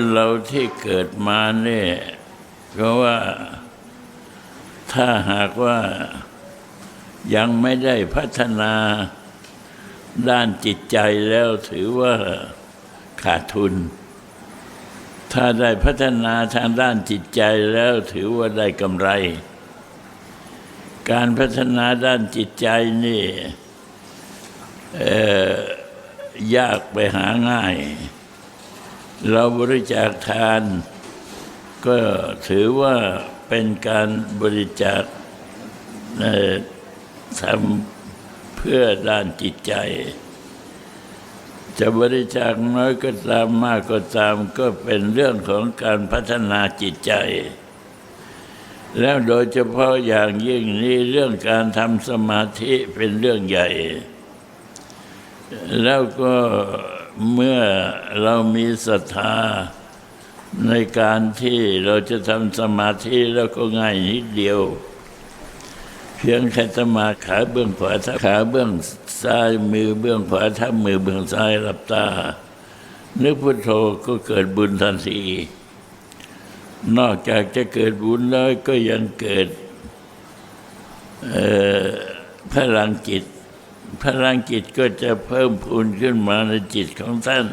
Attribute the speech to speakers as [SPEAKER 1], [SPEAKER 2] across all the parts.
[SPEAKER 1] คนเราที่เกิดมาเนี่ยก็ว่าถ้าหากว่ายังไม่ได้พัฒนาด้านจิตใจแล้วถือว่าขาดทุน ถ้าได้พัฒนาทางด้านจิตใจแล้วถือว่าได้กำไร การพัฒนาด้านจิตใจนี่ยากไปหาง่าย เราบริจาคทาน ก็ถือว่าเป็นการบริจาคทำเพื่อด้านจิตใจ จะบริจาคน้อยก็ตามมากก็ตามก็เป็นเรื่องของการพัฒนาจิตใจ แล้วโดยเฉพาะอย่างยิ่งนี้เรื่องการทำสมาธิเป็นเรื่องใหญ่ แล้วก็ เมื่อเรามีศรัทธาในการที่เราจะทำสมาธิแล้วก็ง่ายนิดเดียว เพียงแค่สมาขาเบื้องขวาทับขาเบื้องซ้ายมือเบื้องขวาทับมือเบื้องซ้ายหลับตา นึกพุทโธก็เกิดบุญทันที นอกจากจะเกิดบุญแล้วก็ยังเกิดพลังจิต พลังจิตก็จะเพิ่มพูนขึ้นมาในจิตของท่าน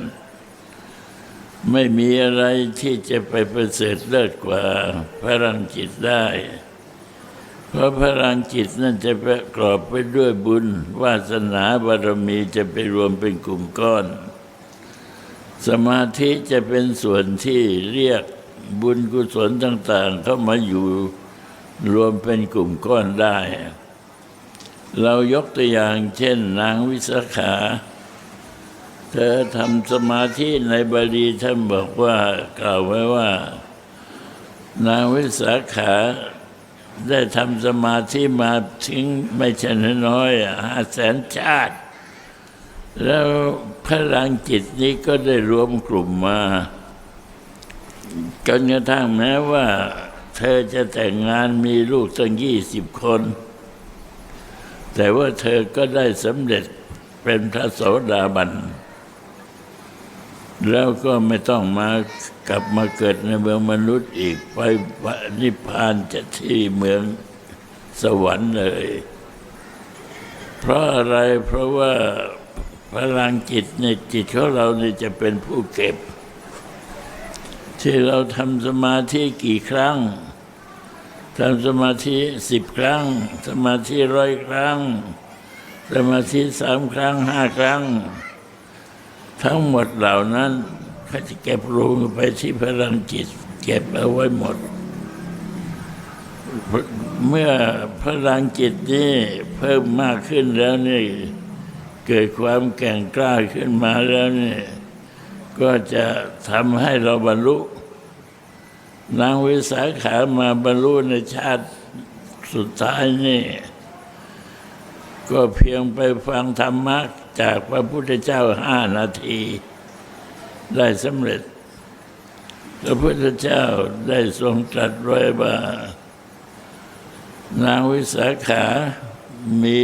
[SPEAKER 1] ไม่มีอะไรที่จะไปประเสริฐเลิศกว่าพลังจิตได้ เพราะพลังจิตนั่นจะประกอบไปด้วยบุญวาสนาบารมีจะไปรวมเป็นกลุ่มก้อน สมาธิจะเป็นส่วนที่เรียกบุญกุศลต่าง ๆ เข้ามาอยู่รวมเป็นกลุ่มก้อนได้ เรายกตัวอย่างเช่น นางวิสาขา เธอทำสมาธิในบาลีท่านบอกว่ากล่าวไว้ว่า นางวิสาขาได้ทำสมาธิมาถึงไม่ใช่น้อยห้าแสนชาติ แล้วพลังจิตนี้ก็ได้รวมกลุ่มมาจนกระทั่งแม้ว่า เธอจะแต่งงานมีลูกตั้งยี่สิบคน แต่ว่าเธอก็ได้สำเร็จเป็นพระโสดาบัน แล้วก็ไม่ต้องมากลับมาเกิดในเมืองมนุษย์อีกไปนิพพานจะที่เมืองสวรรค์เลย เพราะอะไรเพราะว่าพลังจิตในจิตของเราเนี่ยจะเป็นผู้เก็บ ที่เราทำสมาธิกี่ครั้ง ทำสมาธิสิบครั้ง สมาธิร้อยครั้ง สมาธิสามครั้งห้าครั้ง ทั้งหมดเหล่านั้นเขาจะเก็บรวมไปที่พลังจิต เก็บเอาไว้หมด เมื่อพลังจิตนี้เพิ่มมากขึ้นแล้วนี่เกิดความแก่งกล้าขึ้นมาแล้วนี่ก็จะทำให้เราบรรลุ นางวิสาขามาบรรลุในชาติสุดท้ายนี่ ก็เพียงไปฟังธรรมะจากพระพุทธเจ้าห้านาที ได้สำเร็จ พระพุทธเจ้าได้ทรงตรัสไว้ว่า นางวิสาขามี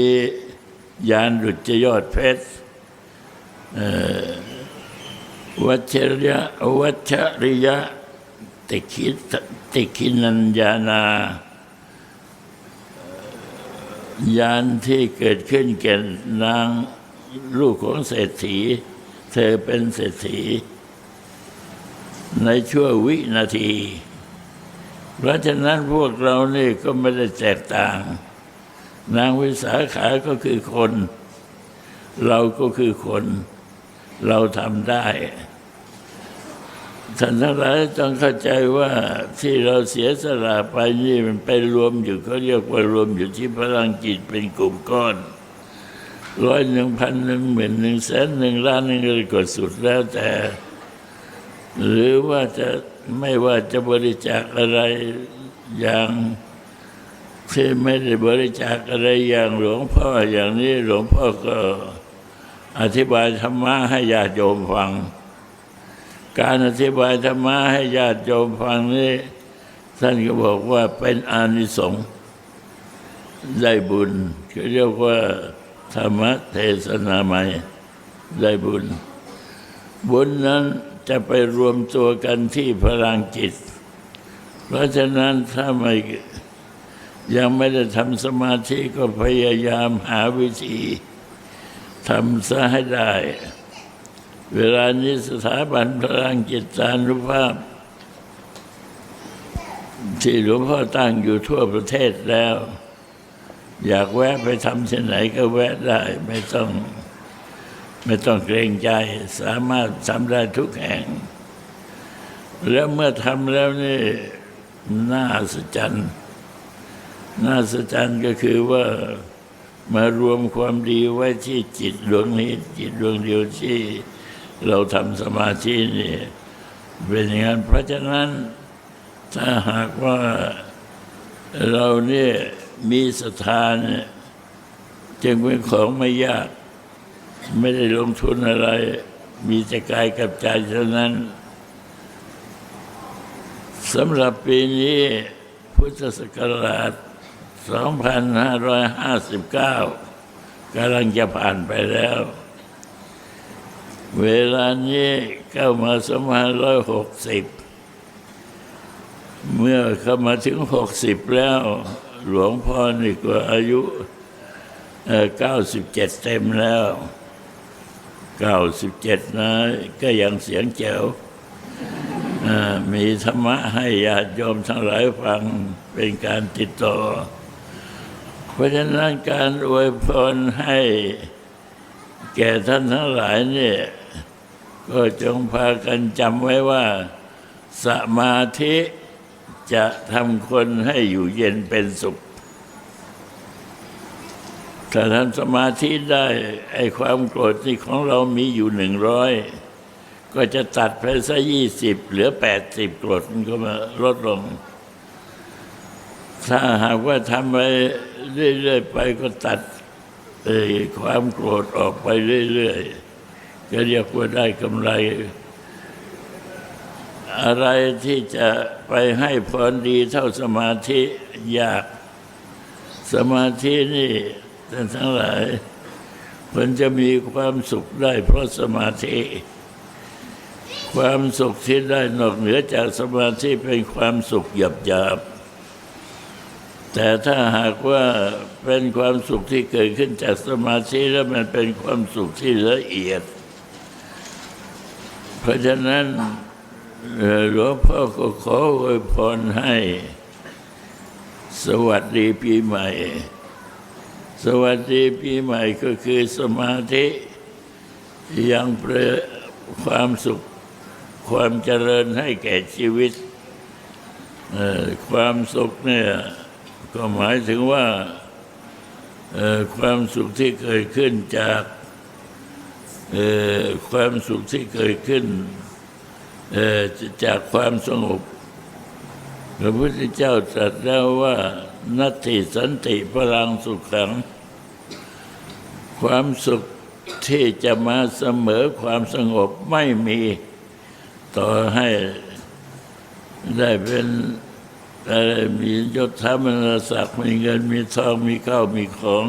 [SPEAKER 1] ยานดุจยอดเพชรวัชริยะวัชริยะ ติคิตติคินัญญานายานที่เกิดขึ้นแก่นางลูกของเศรษฐี เธอเป็นเศรษฐี ในชั่ววินาที เพราะฉะนั้นพวกเรานี่ก็ไม่ได้แตกต่าง นางวิสาขาก็คือคน เราก็คือคน เราทำได้ ท่านทั้งหลายต้องเข้าใจว่าที่เราเสียสละไปนี่มันไปรวมอยู่เขาเรียกว่ารวมอยู่ที่พลังจิตเป็นกลุ่มก้อนร้อยหนึ่งพันหนึ่งหมื่นหนึ่งแสนหนึ่งล้านหนึ่งเลยก็สุดแล้วแต่ หรือว่าจะไม่ว่าจะบริจาคอะไรอย่างที่ไม่ได้บริจาคอะไรอย่างหลวงพ่ออย่างนี้หลวงพ่อก็อธิบายธรรมะให้ญาติโยมฟัง การอธิบายธรรมะให้ญาติโยมฟังนี้ท่านก็บอกว่าเป็นอานิสงส์ได้บุญเขาเรียกว่าธรรมเทศนาใหม่ได้บุญ บุญนั้นจจะไปรวมตัวกันที่พลังจิต เพราะฉะนั้นถ้าไม่ยังไม่ได้ทำสมาธิก็พยายามหาวิธีทำซะให้ได้ เวลานี้สถาบันพลังจิตสานุภาพ ที่หลวงพ่อตั้งอยู่ทั่วประเทศแล้ว อยากแวะไปทำที่ไหนก็แวะได้ ไม่ต้องไม่ต้องเกรงใจ สามารถทำได้ทุกแห่ง แล้วเมื่อทำแล้วนี่น่าอัศจรรย์น่าอัศจรรย์ก็คือว่ามารวมความดีไว้ที่จิตดวงนี้จิตดวงเดียวที่ เราทำสมาธินี่เป็นอย่างนั้นเพราะฉะนั้นถ้าหากว่าเราเนี่ยมีศรัทธาเนี่ยจึงเป็นของไม่ยาก ไม่ได้ลงทุนอะไร มีแต่กายกับใจเท่านั้นสำหรับปีนี้พุทธศักราช 2559 กำลังจะผ่านไปแล้ว เวลานี้เข้ามา2560เมื่อเข้ามาถึง60แล้ว หลวงพ่อนี่ก็อายุเอ่อ97เจ็ดเต็มแล้ว97นะก็ยังเสียงแจ๋วมีธรรมะให้ญาติโยมทั้งหลายฟังเป็นการติดต่อ เพราะฉะนั้นการอวยพรให้แก่ท่านทั้งหลายเนี่ย ก็จงพากันจำไว้ว่า สมาธิจะทำคนให้อยู่เย็นเป็นสุข ถ้าทำสมาธิได้ไอ้ความโกรธที่ของเรามีอยู่หนึ่งร้อยก็จะตัดไปซะยี่สิบเหลือแปดสิบโกรธมันก็มาลดลง ถ้าหากว่าทำไปเรื่อย ๆ ไปก็ตัดเอ่อความโกรธออกไปเรื่อย ๆ ก็เรียกว่าได้กำไร อะไรที่จะไปให้พรดีเท่าสมาธิยาก สมาธินี่ท่านทั้งหลายมันจะมีความสุขได้เพราะสมาธิ ความสุขที่ได้นอกเหนือจากสมาธิเป็นความสุขหยาบหยาบๆแต่ถ้าหากว่าเป็นความสุขที่เกิดขึ้นจากสมาธิแล้วมันเป็นความสุขที่ละเอียด เพราะฉะนั้นหลวงพ่อก็ขออวยพรให้ สวัสดีปีใหม่ สวัสดีปีใหม่ก็คือสมาธิยังประความสุขความเจริญให้แก่ชีวิต ความสุขเนี่ยก็หมายถึงว่าความสุขที่เกิดขึ้นจาก ความสุขที่เกิดขึ้นจากความสงบพระพุทธเจ้าตรัสแล้วว่านัตติสันติพลังสุขขัง ความสุขที่จะมาเสมอความสงบไม่มีต่อให้ได้เป็นอะไรมียศถามรศักดิ์มีเงินมีทองมีข้าวมีของ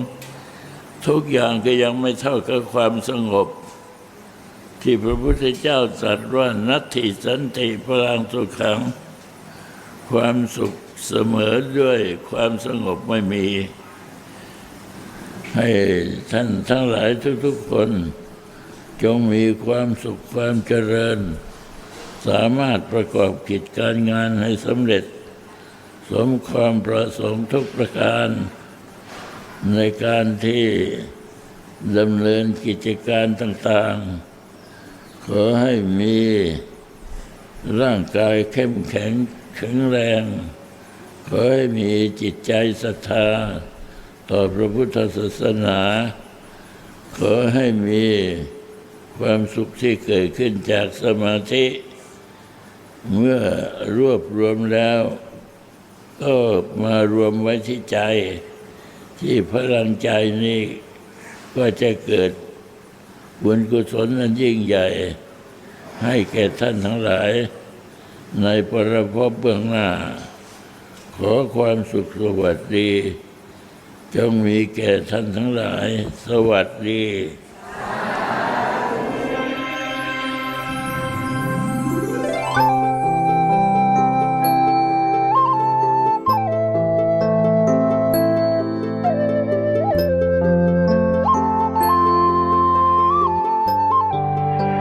[SPEAKER 1] ทุกอย่างก็ยังไม่เท่ากับความสงบ ที่พระพุทธเจ้าตรัสว่านัตถิสันติพลังสุขขัง ความสุขเสมอด้วยความสงบไม่มี ให้ท่านทั้งหลายทุกๆคน จงมีความสุขความเจริญ สามารถประกอบกิจการงานให้สำเร็จ สมความประสงค์ทุกประการ ในการที่ดำเนินกิจการต่างๆ ขอให้มีร่างกายเข้มแข็งแข็งแรง ขอให้มีจิตใจศรัทธา ต่อพระพุทธศาสนา ขอให้มีความสุขที่เกิดขึ้นจากสมาธิ เมื่อรวบรวมแล้ว ก็มารวมไว้ที่ใจ ที่พลังใจนี้ก็จะเกิด บุญกุศลนั้นยิ่งใหญ่ ให้แก่ท่านทั้งหลาย ในปรภพเบื้องหน้า ขอความสุขสวัสดี จงมีแก่ท่านทั้งหลาย สวัสดี